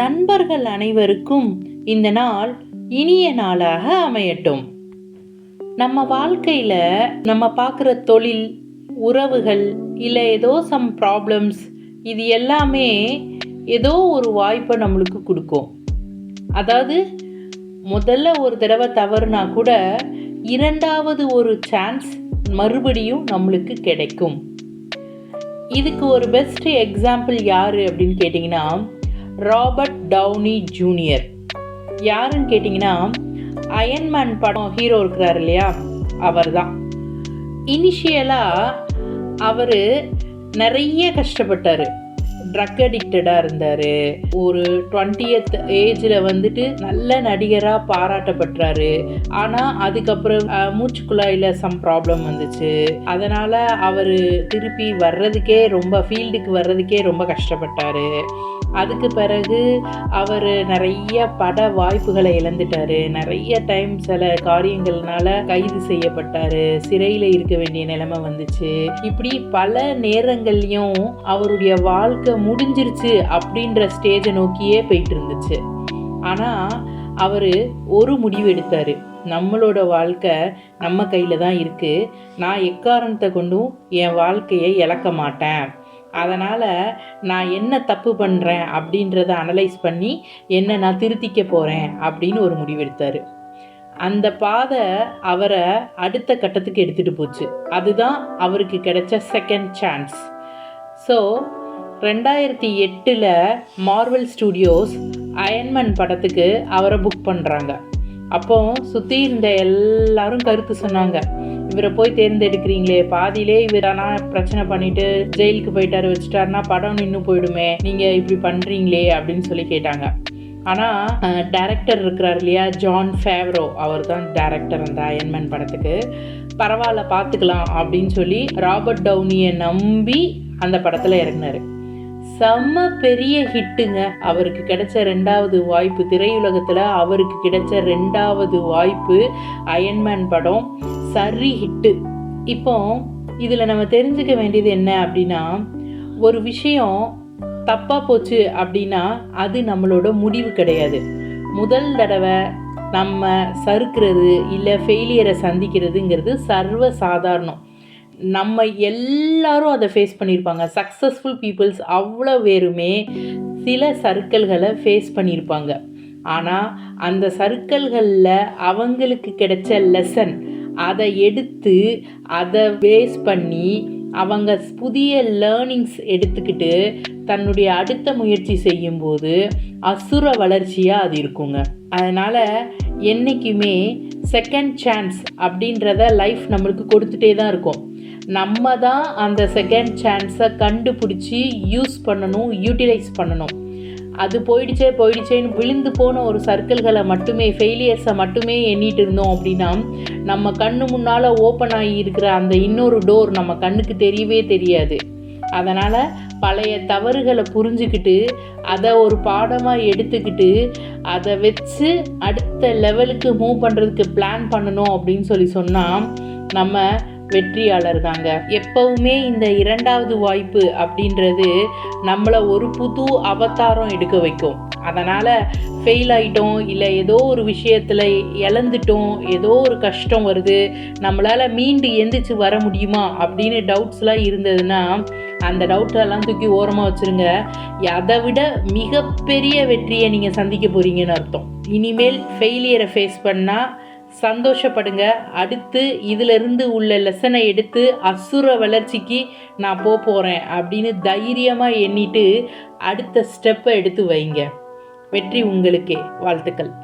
நண்பர்கள் அனைவருக்கும் இந்த நாள் இனிய நாளாக அமையட்டும். நம்ம வாழ்க்கையில் நம்ம பார்க்குற தொழில் உறவுகள் இல்லை ஏதோ சம் ப்ராப்ளம்ஸ் இது எல்லாமே ஏதோ ஒரு வாய்ப்பை நம்மளுக்கு கொடுக்கும். அதாவது முதல்ல ஒரு தடவை தவறுனா கூட இரண்டாவது ஒரு சான்ஸ் மறுபடியும் நம்மளுக்கு கிடைக்கும். இதுக்கு ஒரு பெஸ்ட் எக்ஸாம்பிள் யார் அப்படின்னு கேட்டிங்கன்னா ராபர்ட் டவுனி ஜூனியர் யாருன்னு கேட்டிங்கன்னா அயன்மேன் படம் ஹீரோ இருக்கிறார் இல்லையா? அவர் தான் இனிஷியலாக அவர் நிறைய கஷ்டப்பட்டார். ட்ரக் அடிக்டடாக இருந்தார். ஒரு டுவெண்ட்டியத் ஏஜில் வந்துட்டு நல்ல நடிகராக பாராட்டப்பட்டாரு ஆனால் அதுக்கப்புறம் மூச்சுக்குழாயில் சம் ப்ராப்ளம் வந்துச்சு. அதனால் அவர் திருப்பி வர்றதுக்கே ரொம்ப ஃபீல்டுக்கு வர்றதுக்கே ரொம்ப கஷ்டப்பட்டார். அதுக்கு பிறகு அவர் நிறைய பட வாய்ப்புகளை இழந்துட்டாரு. நிறைய டைம் சில காரியங்கள்னால கைது செய்யப்பட்டார். சிறையில் இருக்க வேண்டிய நிலைமை வந்துச்சு. இப்படி பல நேரங்கள்லையும் அவருடைய வாழ்க்கை முடிஞ்சிருச்சு அப்படின்ற ஸ்டேஜை நோக்கியே போயிட்டு இருந்துச்சு. ஆனால் அவர் ஒரு முடிவு எடுத்தார். நம்மளோட வாழ்க்கை நம்ம கையில் தான் இருக்குது நான் எக்காரணத்தை கொண்டும் என் வாழ்க்கையை இழக்க மாட்டேன். அதனால் நான் என்ன தப்பு பண்ணுறேன் அப்படின்றத அனலைஸ் பண்ணி என்ன நான் திருத்திக்க போகிறேன் அப்படின்னு ஒரு முடிவெடுத்தார் அந்த பாதை அவரை அடுத்த கட்டத்துக்கு எடுத்துகிட்டு போச்சு. அதுதான் அவருக்கு கிடைச்ச செகண்ட் சான்ஸ் ஸோ ரெண்டாயிரத்தி எட்டில் மார்வல் ஸ்டூடியோஸ் அயன்மேன் படத்துக்கு அவரை புக் பண்ணுறாங்க அப்போ சுற்றி இருந்த எல்லாரும் கருத்து சொன்னாங்க. இவரை போய் தேர்ந்தெடுக்கிறீங்களே பாதியிலே இவரானா பிரச்சனை பண்ணிட்டு ஜெயிலுக்கு போயிட்டாரு வச்சுட்டாருன்னா படம் நின்று போயிடுமே நீங்கள் இப்படி பண்ணுறீங்களே அப்படின்னு சொல்லி கேட்டாங்க. ஆனால் டேரக்டர் இருக்கிறார் இல்லையா ஜான் ஃபேவரோ அவர் தான் டேரக்டர் அந்த அயன்மேன் படத்துக்கு. பரவாயில்ல பார்த்துக்கலாம் அப்படின்னு சொல்லி ராபர்ட் டவுனியை நம்பி அந்த படத்தில் இறங்கினாரு. செம்ம பெரிய ஹிட்டுங்க. அவருக்கு கிடைச்ச ரெண்டாவது வாய்ப்பு திரையுலகத்தில் அவருக்கு கிடைச்ச ரெண்டாவது வாய்ப்பு அயன்மேன் படம். சரி ஹிட்டு. இப்போ இதில் நம்ம தெரிஞ்சுக்க வேண்டியது என்ன அப்படின்னா ஒரு விஷயம் தப்பாக போச்சு அப்படின்னா அது நம்மளோட முடிவு கிடையாது. முதல் தடவை நம்ம சறுக்கிறது இல்லை ஃபெயிலியரை சந்திக்கிறதுங்கிறது சர்வ சாதாரணம். நம்ம எல்லாரும் அதை ஃபேஸ் பண்ணியிருப்பாங்க. சக்ஸஸ்ஃபுல் பீப்புள்ஸ் அவ்வளோ பேருமே சில சர்க்கிள்களை ஃபேஸ் பண்ணியிருப்பாங்க. ஆனால் அந்த சர்க்கிள்களில் அவங்களுக்கு கிடைச்ச லெசன் அதை எடுத்து அதை பேஸ் பண்ணி அவங்க புதிய லேர்னிங்ஸ் எடுத்துக்கிட்டு தன்னுடைய அடுத்த முயற்சி செய்யும்போது அசுர வளர்ச்சியாக அது இருக்குங்க. அதனால் என்றைக்குமே செகண்ட் சான்ஸ் அப்படின்றத லைஃப் நம்மளுக்கு கொடுத்துட்டே தான் இருக்கும். நம்ம தான் அந்த செகண்ட் சான்ஸை கண்டுபிடிச்சி யூஸ் பண்ணணும் யூட்டிலைஸ் பண்ணணும். அது போயிடுச்சே போயிடுச்சேன்னு விழுந்து போன ஒரு சர்க்கிள்களை மட்டுமே ஃபெயிலியர்ஸை மட்டுமே எண்ணிட்டு இருந்தோம் அப்படின்னா நம்ம கண்ணு முன்னால் ஓப்பன் ஆகி இருக்கிற அந்த இன்னொரு டோர் நம்ம கண்ணுக்கு தெரியவே தெரியாது. அதனால் பழைய தவறுகளை புரிஞ்சுக்கிட்டு அதை ஒரு பாடமாக எடுத்துக்கிட்டு அதை வச்சு அடுத்த லெவலுக்கு மூவ் பண்ணுறதுக்கு பிளான் பண்ணணும் அப்படின்னு சொல்லி சொன்னால் நம்ம வெற்றியாளர் தாங்க எப்பவுமே இந்த இரண்டாவது வாய்ப்பு அப்படின்றது நம்மளை ஒரு புது அவதாரம் எடுக்க வைக்கும். அதனால் ஃபெயில் ஆகிட்டோம் இல்லை ஏதோ ஒரு விஷயத்தில் இழந்துட்டோம் ஏதோ ஒரு கஷ்டம் வருது நம்மளால் மீண்டு எந்திரிச்சு வர முடியுமா அப்படின்னு டவுட்ஸ்லாம் இருந்ததுன்னா அந்த டவுட்டெல்லாம் தூக்கி ஓரமாக வச்சுருங்க. அதை விட மிகப்பெரிய வெற்றியை நீங்கள் சந்திக்க போகிறீங்கன்னு அர்த்தம். இனிமேல் ஃபெயிலியரை ஃபேஸ் பண்ணால் சந்தோஷப்படுங்க. அடுத்து இதிலிருந்து உள்ள லெசனை எடுத்து அசுர வளர்ச்சிக்கு நான் போக போகிறேன் அப்படின்னு தைரியமாக எண்ணிட்டு அடுத்த ஸ்டெப்பை எடுத்து வைங்க. வெற்றி உங்களுக்கே. வாழ்த்துக்கள்.